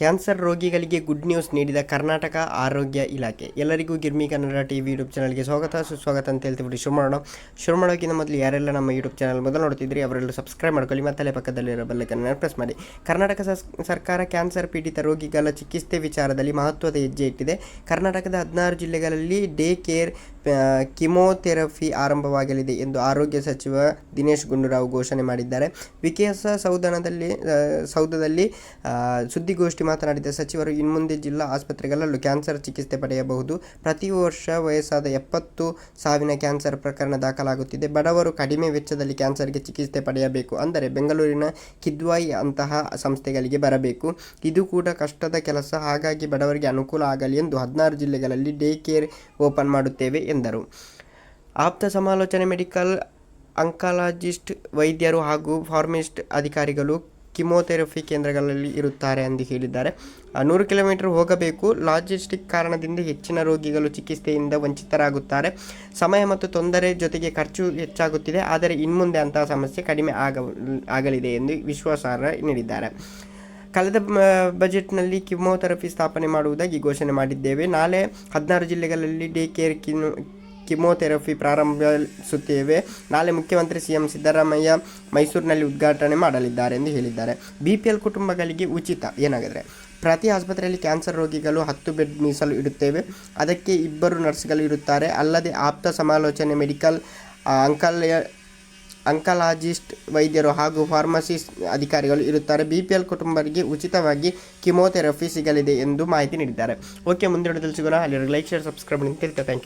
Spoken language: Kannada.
ಕ್ಯಾನ್ಸರ್ ರೋಗಿಗಳಿಗೆ ಗುಡ್ ನ್ಯೂಸ್ ನೀಡಿದ ಕರ್ನಾಟಕ ಆರೋಗ್ಯ ಇಲಾಖೆ. ಎಲ್ಲರಿಗೂ ಗಿರ್ಮಿ ಕನ್ನಡ ಟಿವಿ ಯೂಟ್ಯೂಬ್ ಚಾನಲ್ಗೆ ಸ್ವಾಗತ. ಸುಸ್ವಾಗತ ಅಂತ ಹೇಳ್ತಿಬಿಟ್ಟು ಶುರು ಮಾಡೋಣ. ಶುರು ಮಾಡೋಕ್ಕಿಂತ ಮೊದಲು ಯಾರೆಲ್ಲ ನಮ್ಮ ಯೂಟ್ಯೂಬ್ ಚಾನಲ್ ಮೊದಲು ನೋಡ್ತಿದ್ರಿ, ಅವರೆಲ್ಲರೂ ಸಬ್ಸ್ಕ್ರೈಬ್ ಮಾಡ್ಕೊಳ್ಳಿ ಮತ್ತೆ ಪಕ್ಕದಲ್ಲಿರೋ ಕನ್ನಡ ಪ್ರೆಸ್ ಮಾಡಿ. ಕರ್ನಾಟಕ ಸರ್ಕಾರ ಕ್ಯಾನ್ಸರ್ ಪೀಡಿತ ರೋಗಿಗಳ ಚಿಕಿತ್ಸೆ ವಿಚಾರದಲ್ಲಿ ಮಹತ್ವದ ಹೆಜ್ಜೆ ಇಟ್ಟಿದೆ. ಕರ್ನಾಟಕದ ಹದಿನಾರು ಜಿಲ್ಲೆಗಳಲ್ಲಿ ಡೇ ಕೇರ್ ಕಿಮೋಥೆರಪಿ ಆರಂಭವಾಗಲಿದೆ ಎಂದು ಆರೋಗ್ಯ ಸಚಿವ ದಿನೇಶ್ ಗುಂಡೂರಾವ್ ಘೋಷಣೆ ಮಾಡಿದ್ದಾರೆ. ವಿಕೆಎಸ್ ಸೌಧನದಲ್ಲಿ ಸೌಧದಲ್ಲಿ ಸುದ್ದಿಗೋಷ್ಠಿ ಮಾತನಾಡಿದ ಸಚಿವರು, ಇನ್ಮುಂದೆ ಜಿಲ್ಲಾ ಆಸ್ಪತ್ರೆಗಳಲ್ಲೂ ಕ್ಯಾನ್ಸರ್ ಚಿಕಿತ್ಸೆ ಪಡೆಯಬಹುದು. ಪ್ರತಿ ವರ್ಷ ವಯಸ್ಸಾದ ಎಪ್ಪತ್ತು ಸಾವಿನ ಕ್ಯಾನ್ಸರ್ ಪ್ರಕರಣ ದಾಖಲಾಗುತ್ತಿದೆ. ಬಡವರು ಕಡಿಮೆ ವೆಚ್ಚದಲ್ಲಿ ಕ್ಯಾನ್ಸರ್ಗೆ ಚಿಕಿತ್ಸೆ ಪಡೆಯಬೇಕು ಅಂದರೆ ಬೆಂಗಳೂರಿನ ಕಿದ್ವಾಯಿ ಅಂತಹ ಸಂಸ್ಥೆಗಳಿಗೆ ಬರಬೇಕು. ಇದು ಕೂಡ ಕಷ್ಟದ ಕೆಲಸ. ಹಾಗಾಗಿ ಬಡವರಿಗೆ ಅನುಕೂಲ ಆಗಲಿ ಎಂದು ಹದಿನಾರು ಜಿಲ್ಲೆಗಳಲ್ಲಿ ಡೇ ಕೇರ್ ಓಪನ್ ಮಾಡುತ್ತೇವೆ ಎಂದರು. ಆಪ್ತ ಸಮಾಲೋಚನೆ ಮೆಡಿಕಲ್ ಅಂಕಾಲಜಿಸ್ಟ್, ವೈದ್ಯರು ಹಾಗೂ ಫಾರ್ಮಿಸ್ಟ್ ಅಧಿಕಾರಿಗಳು ಕಿಮೋಥೆರಪಿ ಕೇಂದ್ರಗಳಲ್ಲಿ ಇರುತ್ತಾರೆ ಎಂದು ಹೇಳಿದ್ದಾರೆ. ನೂರು ಕಿಲೋಮೀಟರ್ ಹೋಗಬೇಕು. ಲಾಜಿಸ್ಟಿಕ್ ಕಾರಣದಿಂದ ಹೆಚ್ಚಿನ ರೋಗಿಗಳು ಚಿಕಿತ್ಸೆಯಿಂದ ವಂಚಿತರಾಗುತ್ತಾರೆ. ಸಮಯ ಮತ್ತು ತೊಂದರೆ ಜೊತೆಗೆ ಖರ್ಚು ಹೆಚ್ಚಾಗುತ್ತಿದೆ. ಆದರೆ ಇನ್ಮುಂದೆ ಅಂತಹ ಸಮಸ್ಯೆ ಕಡಿಮೆ ಆಗ ಆಗಲಿದೆ ಎಂದು ವಿಶ್ವಾಸಾರ್ಹ ನೀಡಿದ್ದಾರೆ. ಕಳೆದ ಬಜೆಟ್ನಲ್ಲಿ ಕಿಮೋಥೆರಪಿ ಸ್ಥಾಪನೆ ಮಾಡುವುದಾಗಿ ಘೋಷಣೆ ಮಾಡಿದ್ದೇವೆ. ನಾಳೆ ಹದಿನಾರು ಜಿಲ್ಲೆಗಳಲ್ಲಿ ಡೇ ಕೇರ್ ಕಿನು ಕಿಮೋಥೆರಪಿ ಪ್ರಾರಂಭಿಸುತ್ತೇವೆ. ನಾಳೆ ಮುಖ್ಯಮಂತ್ರಿ ಸಿಎಂ ಸಿದ್ದರಾಮಯ್ಯ ಮೈಸೂರಿನಲ್ಲಿ ಉದ್ಘಾಟನೆ ಮಾಡಲಿದ್ದಾರೆ ಎಂದು ಹೇಳಿದ್ದಾರೆ. ಬಿ ಪಿ ಎಲ್ ಕುಟುಂಬಗಳಿಗೆ ಉಚಿತ. ಏನಾಗಿದ್ರೆ, ಪ್ರತಿ ಆಸ್ಪತ್ರೆಯಲ್ಲಿ ಕ್ಯಾನ್ಸರ್ ರೋಗಿಗಳು ಹತ್ತು ಬೆಡ್ ಮೀಸಲು ಇಡುತ್ತೇವೆ. ಅದಕ್ಕೆ ಇಬ್ಬರು ನರ್ಸ್ಗಳು ಇರುತ್ತಾರೆ. ಅಲ್ಲದೆ ಆಪ್ತ ಸಮಾಲೋಚನೆ, ಮೆಡಿಕಲ್ ಅಂಕಲ್ಯ ಅಂಕಲಾಜಿಸ್ಟ್, ವೈದ್ಯರು ಹಾಗೂ ಫಾರ್ಮಸಿಸ್ಟ್ ಅಧಿಕಾರಿಗಳು ಇರುತ್ತಾರೆ. ಬಿ ಪಿ ಎಲ್ ಕುಟುಂಬರಿಗೆ ಉಚಿತವಾಗಿ ಕಿಮೋಥೆರಪಿ ಸಿಗಲಿದೆ ಎಂದು ಮಾಹಿತಿ ನೀಡಿದ್ದಾರೆ. ಓಕೆ, ಮುಂದಿನ ಸಿಗೋಣ. ಅಲ್ಲಿ ಲೈಕ್, ಶೇರ್, ಸಬ್ಸ್ಕ್ರೈಬ್ ಅಂತ ಥ್ಯಾಂಕ್ ಯು.